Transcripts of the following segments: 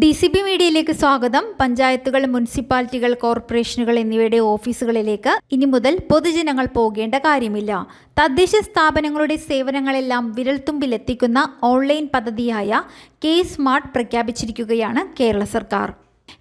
D C B മീഡിയയിലേക്ക് സ്വാഗതം. പഞ്ചായത്തുകൾ മുനിസിപ്പാലിറ്റികൾ കോർപ്പറേഷനുകൾ എന്നിവയുടെ ഓഫീസുകളിലേക്ക് ഇനി മുതൽ പൊതുജനങ്ങൾ പോകേണ്ട കാര്യമില്ല. തദ്ദേശ സ്ഥാപനങ്ങളുടെ സേവനങ്ങളെല്ലാം വിരൽത്തുമ്പിലെത്തിക്കുന്ന ഓൺലൈൻ പദ്ധതിയായ കെ സ്മാർട്ട് പ്രഖ്യാപിച്ചിരിക്കുകയാണ് കേരള സർക്കാർ.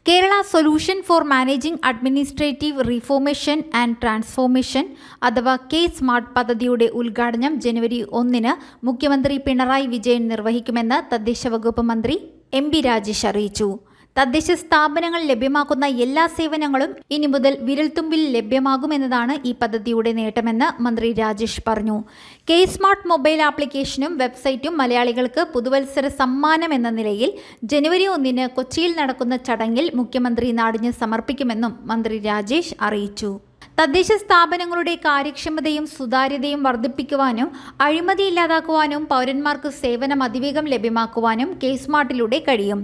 Kerala solution for managing administrative reformation and transformation അഥവാ കെ സ്മാർട്ട് പദ്ധതിയുടെ ഉദ്ഘാടനം ജനുവരി ഒന്നിന് മുഖ്യമന്ത്രി പിണറായി വിജയൻ നിർവഹിക്കുമെന്ന് തദ്ദേശ വകുപ്പ് മന്ത്രി എം ബി രാജേഷ് അറിയിച്ചു. തദ്ദേശ സ്ഥാപനങ്ങൾ ലഭ്യമാക്കുന്ന എല്ലാ സേവനങ്ങളും ഇനി മുതൽ വിരൽത്തുമ്പിൽ ലഭ്യമാകുമെന്നതാണ് ഈ പദ്ധതിയുടെ നേട്ടമെന്ന് മന്ത്രി രാജേഷ് പറഞ്ഞു. കെ സ്മാർട്ട് മൊബൈൽ ആപ്ലിക്കേഷനും വെബ്സൈറ്റും മലയാളികൾക്ക് പുതുവത്സര സമ്മാനം എന്ന നിലയിൽ ജനുവരി ഒന്നിന് കൊച്ചിയിൽ നടക്കുന്ന ചടങ്ങിൽ മുഖ്യമന്ത്രി നാടിന് സമർപ്പിക്കുമെന്നും മന്ത്രി രാജേഷ് അറിയിച്ചു. തദ്ദേശ സ്ഥാപനങ്ങളുടെ കാര്യക്ഷമതയും സുതാര്യതയും വർദ്ധിപ്പിക്കുവാനും അഴിമതി ഇല്ലാതാക്കുവാനും പൗരന്മാർക്ക് സേവനം അതിവേഗം ലഭ്യമാക്കുവാനും കെ സ്മാർട്ടിലൂടെ കഴിയും.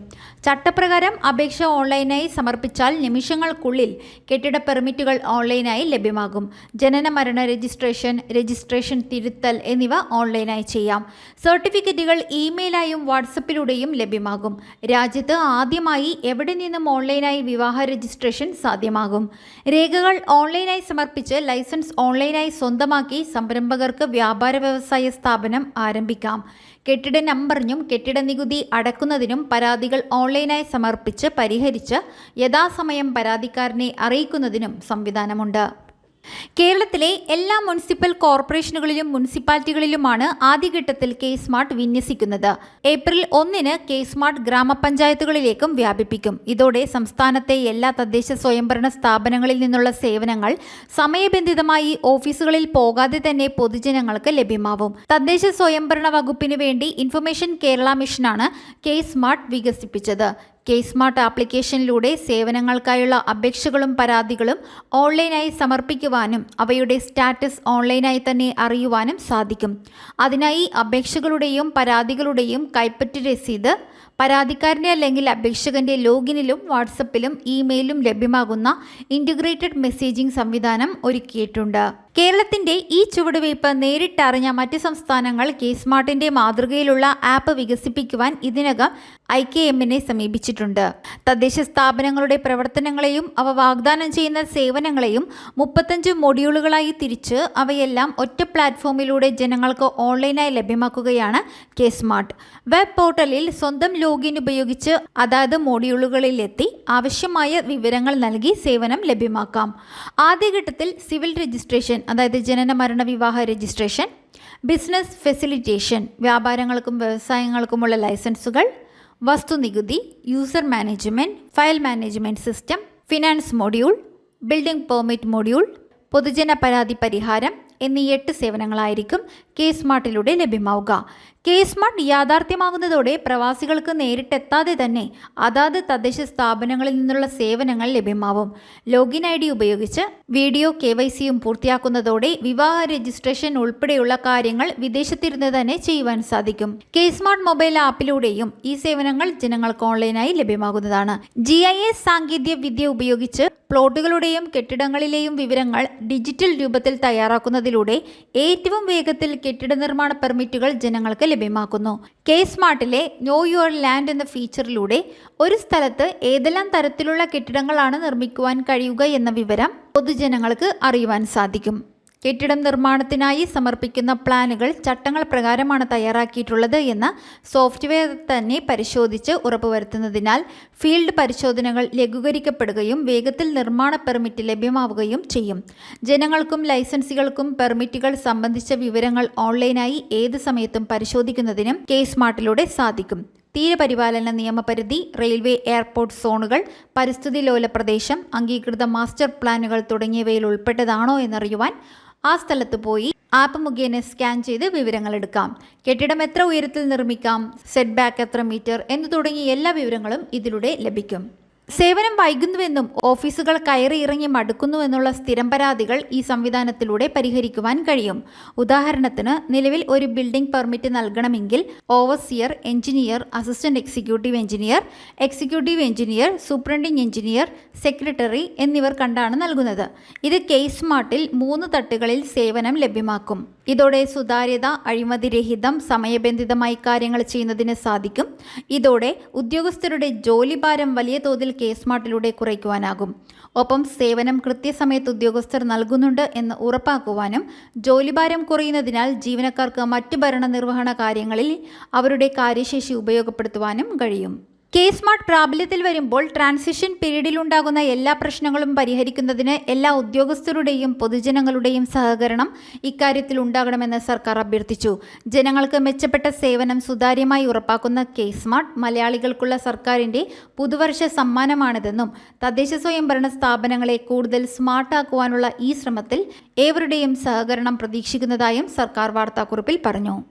ചട്ടപ്രകാരം അപേക്ഷ ഓൺലൈനായി സമർപ്പിച്ചാൽ നിമിഷങ്ങൾക്കുള്ളിൽ കെട്ടിട പെർമിറ്റുകൾ ഓൺലൈനായി ലഭ്യമാകും. ജനന മരണ രജിസ്ട്രേഷൻ രജിസ്ട്രേഷൻ തിരുത്തൽ എന്നിവ ഓൺലൈനായി ചെയ്യാം. സർട്ടിഫിക്കറ്റുകൾ ഇമെയിലായും വാട്സപ്പിലൂടെയും ലഭ്യമാകും. രാജ്യത്ത് ആദ്യമായി എവിടെ നിന്നും ഓൺലൈനായി വിവാഹ രജിസ്ട്രേഷൻ സാധ്യമാകും? രേഖകൾ ഓൺലൈനായി സമർപ്പിച്ച് ലൈസൻസ് ഓൺലൈനായി സ്വന്തമാക്കി സംരംഭകർക്ക് വ്യാപാര വ്യവസായ സ്ഥാപനം ആരംഭിക്കാം. കെട്ടിട നമ്പറിനും കെട്ടിട നികുതി അടക്കുന്നതിനും പരാതികൾ ഓൺലൈനായി സമർപ്പിച്ച് പരിഹരിച്ച് യഥാസമയം പരാതിക്കാരനെ അറിയിക്കുന്നതിനും സംവിധാനമുണ്ട്. കേരളത്തിലെ എല്ലാ മുനിസിപ്പൽ കോർപ്പറേഷനുകളിലും മുനിസിപ്പാലിറ്റികളിലുമാണ് ആദ്യഘട്ടത്തിൽ കെ സ്മാർട്ട് വിന്യസിക്കുന്നത്. ഏപ്രിൽ ഒന്നിന് കെ സ്മാർട്ട് ഗ്രാമപഞ്ചായത്തുകളിലേക്കും വ്യാപിപ്പിക്കും. ഇതോടെ സംസ്ഥാനത്തെ എല്ലാ തദ്ദേശ സ്വയംഭരണ സ്ഥാപനങ്ങളിൽ നിന്നുള്ള സേവനങ്ങൾ സമയബന്ധിതമായി ഓഫീസുകളിൽ പോകാതെ തന്നെ പൊതുജനങ്ങൾക്ക് ലഭ്യമാവും. തദ്ദേശ സ്വയംഭരണ വകുപ്പിന് വേണ്ടി ഇൻഫർമേഷൻ കേരള മിഷനാണ് കെ സ്മാർട്ട് വികസിപ്പിച്ചത്. കെ സ്മാർട്ട് ആപ്ലിക്കേഷനിലൂടെ സേവനങ്ങൾക്കായുള്ള അപേക്ഷകളും പരാതികളും ഓൺലൈനായി സമർപ്പിക്കുവാനും അവയുടെ സ്റ്റാറ്റസ് ഓൺലൈനായി തന്നെ അറിയുവാനും സാധിക്കും. അതിനായി അപേക്ഷകളുടെയും പരാതികളുടെയും കൈപ്പറ്റ് രസീത് പരാതിക്കാരന്റെ അല്ലെങ്കിൽ അപേക്ഷകന്റെ ലോഗിനിലും വാട്സപ്പിലും ഇമെയിലും ലഭ്യമാകുന്ന ഇന്റഗ്രേറ്റഡ് മെസ്സേജിംഗ് സംവിധാനം ഒരുക്കിയിട്ടുണ്ട്. കേരളത്തിന്റെ ഈ ചുവടുവയ്പ് നേരിട്ടറിഞ്ഞ മറ്റ് സംസ്ഥാനങ്ങൾ കെ സ്മാർട്ടിന്റെ മാതൃകയിലുള്ള ആപ്പ് വികസിപ്പിക്കുവാൻ ഇതിനകം ഐ കെ എമ്മിനെ സമീപിച്ചിട്ടുണ്ട്. തദ്ദേശ സ്ഥാപനങ്ങളുടെ പ്രവർത്തനങ്ങളെയും അവ വാഗ്ദാനം ചെയ്യുന്ന സേവനങ്ങളെയും മുപ്പത്തഞ്ച് മൊഡ്യൂളുകളായി തിരിച്ച് അവയെല്ലാം ഒറ്റ പ്ലാറ്റ്ഫോമിലൂടെ ജനങ്ങൾക്ക് ഓൺലൈനായി ലഭ്യമാക്കുകയാണ് കെ സ്മാർട്ട് വെബ് പോർട്ടലിൽ സ്വന്തം ലോഗിൻ ഉപയോഗിച്ച് അതാത് മൊഡ്യൂളുകളിലെത്തി ആവശ്യമായ വിവരങ്ങൾ നൽകി സേവനം ലഭ്യമാക്കാം. ആദ്യഘട്ടത്തിൽ സിവിൽ രജിസ്ട്രേഷൻ അതായത് ജനന മരണ വിവാഹ രജിസ്ട്രേഷൻ ബിസിനസ് ഫെസിലിറ്റേഷൻ വ്യാപാരങ്ങൾക്കും വ്യവസായങ്ങൾക്കുമുള്ള ലൈസൻസുകൾ വസ്തുനികുതി user management file management system finance module building permit module പൊതുജന പരാതി പരിഹാരം എന്നീ എട്ട് സേവനങ്ങളായിരിക്കും കെ സ്മാർട്ടിലൂടെ ലഭ്യമാവുക. കെ സ്മാർട്ട് യാഥാർത്ഥ്യമാകുന്നതോടെ പ്രവാസികൾക്ക് നേരിട്ടെത്താതെ തന്നെ അതാത് തദ്ദേശ സ്ഥാപനങ്ങളിൽ നിന്നുള്ള സേവനങ്ങൾ ലഭ്യമാവും. ലോഗിൻ ഐ ഡി ഉപയോഗിച്ച് വീഡിയോ കെ വൈ സിയും പൂർത്തിയാക്കുന്നതോടെ വിവാഹ രജിസ്ട്രേഷൻ ഉൾപ്പെടെയുള്ള കാര്യങ്ങൾ വിദേശത്തിരുന്ന് തന്നെ ചെയ്യുവാൻ സാധിക്കും. കെ സ്മാർട്ട് മൊബൈൽ ആപ്പിലൂടെയും ഈ സേവനങ്ങൾ ജനങ്ങൾക്ക് ഓൺലൈനായി ലഭ്യമാകുന്നതാണ്. ജി ഐ എസ് സാങ്കേതിക വിദ്യ ഉപയോഗിച്ച് പ്ലോട്ടുകളുടെയും കെട്ടിടങ്ങളിലെയും വിവരങ്ങൾ ഡിജിറ്റൽ രൂപത്തിൽ തയ്യാറാക്കുന്നതിലൂടെ ഏറ്റവും വേഗത്തിൽ കെട്ടിട നിർമ്മാണ പെർമിറ്റുകൾ ജനങ്ങൾക്ക് ലഭ്യമാക്കുന്നു. കെ സ്മാർട്ടിലെ നോ യുവർ ലാൻഡ് എന്ന ഫീച്ചറിലൂടെ ഒരു സ്ഥലത്ത് ഏതെല്ലാം തരത്തിലുള്ള കെട്ടിടങ്ങളാണ് നിർമ്മിക്കുവാൻ കഴിയുക എന്ന വിവരം പൊതുജനങ്ങൾക്ക് അറിയുവാൻ സാധിക്കും. കെട്ടിടം നിർമ്മാണത്തിനായി സമർപ്പിക്കുന്ന പ്ലാനുകൾ ചട്ടങ്ങൾ പ്രകാരമാണ് തയ്യാറാക്കിയിട്ടുള്ളത് എന്ന് സോഫ്റ്റ്വെയർ തന്നെ പരിശോധിച്ച് ഉറപ്പുവരുത്തുന്നതിനാൽ ഫീൽഡ് പരിശോധനകൾ ലഘൂകരിക്കപ്പെടുകയും വേഗത്തിൽ നിർമ്മാണ പെർമിറ്റ് ലഭ്യമാവുകയും ചെയ്യും. ജനങ്ങൾക്കും ലൈസൻസുകൾക്കും പെർമിറ്റുകൾ സംബന്ധിച്ച വിവരങ്ങൾ ഓൺലൈനായി ഏത് സമയത്തും പരിശോധിക്കുന്നതിനും കെ സ്മാർട്ടിലൂടെ സാധിക്കും. തീരപരിപാലന നിയമപരിധി റെയിൽവേ എയർപോർട്ട് സോണുകൾ പരിസ്ഥിതി ലോല പ്രദേശം അംഗീകൃത മാസ്റ്റർ പ്ലാനുകൾ തുടങ്ങിയവയിൽ ഉൾപ്പെട്ടതാണോ എന്നറിയുവാൻ ആ സ്ഥലത്ത് പോയി ആപ്പ് മുഖേന സ്കാൻ ചെയ്ത് വിവരങ്ങൾ എടുക്കാം. കെട്ടിടം എത്ര ഉയരത്തിൽ നിർമ്മിക്കാം? സെറ്റ് ബാക്ക് എത്ര മീറ്റർ? എന്ന് തുടങ്ങിയ എല്ലാ വിവരങ്ങളും ഇതിലൂടെ ലഭിക്കും. സേവനം വൈകുന്നുവെന്നും ഓഫീസുകൾ കയറി ഇറങ്ങി മടുക്കുന്നുവെന്നുള്ള സ്ഥിരം പരാതികൾ ഈ സംവിധാനത്തിലൂടെ പരിഹരിക്കുവാൻ കഴിയും. ഉദാഹരണത്തിന് നിലവിൽ ഒരു building permit നൽകണമെങ്കിൽ overseer engineer assistant executive engineer executive engineer superintending engineer secretary എന്നിവർ കണ്ടാണ് നൽകുന്നത്. ഇത് കേസ് സ്മാർട്ടിൽ മൂന്ന് തട്ടുകളിൽ സേവനം ലഭ്യമാക്കും. ഇതോടെ സുതാര്യത അഴിമതിരഹിതം സമയബന്ധിതമായി കാര്യങ്ങൾ ചെയ്യുന്നതിന് സാധിക്കും. ഇതോടെ ഉദ്യോഗസ്ഥരുടെ ജോലിഭാരം വലിയ തോതിൽ കേസ് സ്മാർട്ടിലൂടെ കുറയ്ക്കുവാനാകും. ഒപ്പം സേവനം കൃത്യസമയത്ത് ഉദ്യോഗസ്ഥർ നൽകുന്നുണ്ട് എന്ന് ഉറപ്പാക്കുവാനും ജോലിഭാരം കുറയുന്നതിനാൽ ജീവനക്കാർക്ക് മറ്റ് ഭരണനിർവഹണ കാര്യങ്ങളിൽ അവരുടെ കാര്യശേഷി ഉപയോഗപ്പെടുത്തുവാനും കഴിയും. കെ സ്മാർട്ട് പ്രാബല്യത്തിൽ വരുമ്പോൾ ട്രാൻസിഷൻ പീരീഡിൽ ഉണ്ടാകുന്ന എല്ലാ പ്രശ്നങ്ങളും പരിഹരിക്കുന്നതിന് എല്ലാ ഉദ്യോഗസ്ഥരുടെയും പൊതുജനങ്ങളുടെയും സഹകരണം ഇക്കാര്യത്തിൽ ഉണ്ടാകണമെന്ന് സർക്കാർ അഭ്യർത്ഥിച്ചു. ജനങ്ങൾക്ക് മെച്ചപ്പെട്ട സേവനം സുതാര്യമായി ഉറപ്പാക്കുന്ന കെ സ്മാർട്ട് മലയാളികൾക്കുള്ള സർക്കാരിന്റെ പുതുവർഷ സമ്മാനമാണിതെന്നും തദ്ദേശ സ്വയംഭരണ സ്ഥാപനങ്ങളെ കൂടുതൽ സ്മാർട്ടാക്കുവാനുള്ള ഈ ശ്രമത്തിൽ ഏവരുടെയും സഹകരണം പ്രതീക്ഷിക്കുന്നതായും സർക്കാർ വാർത്താക്കുറിപ്പിൽ പറഞ്ഞു.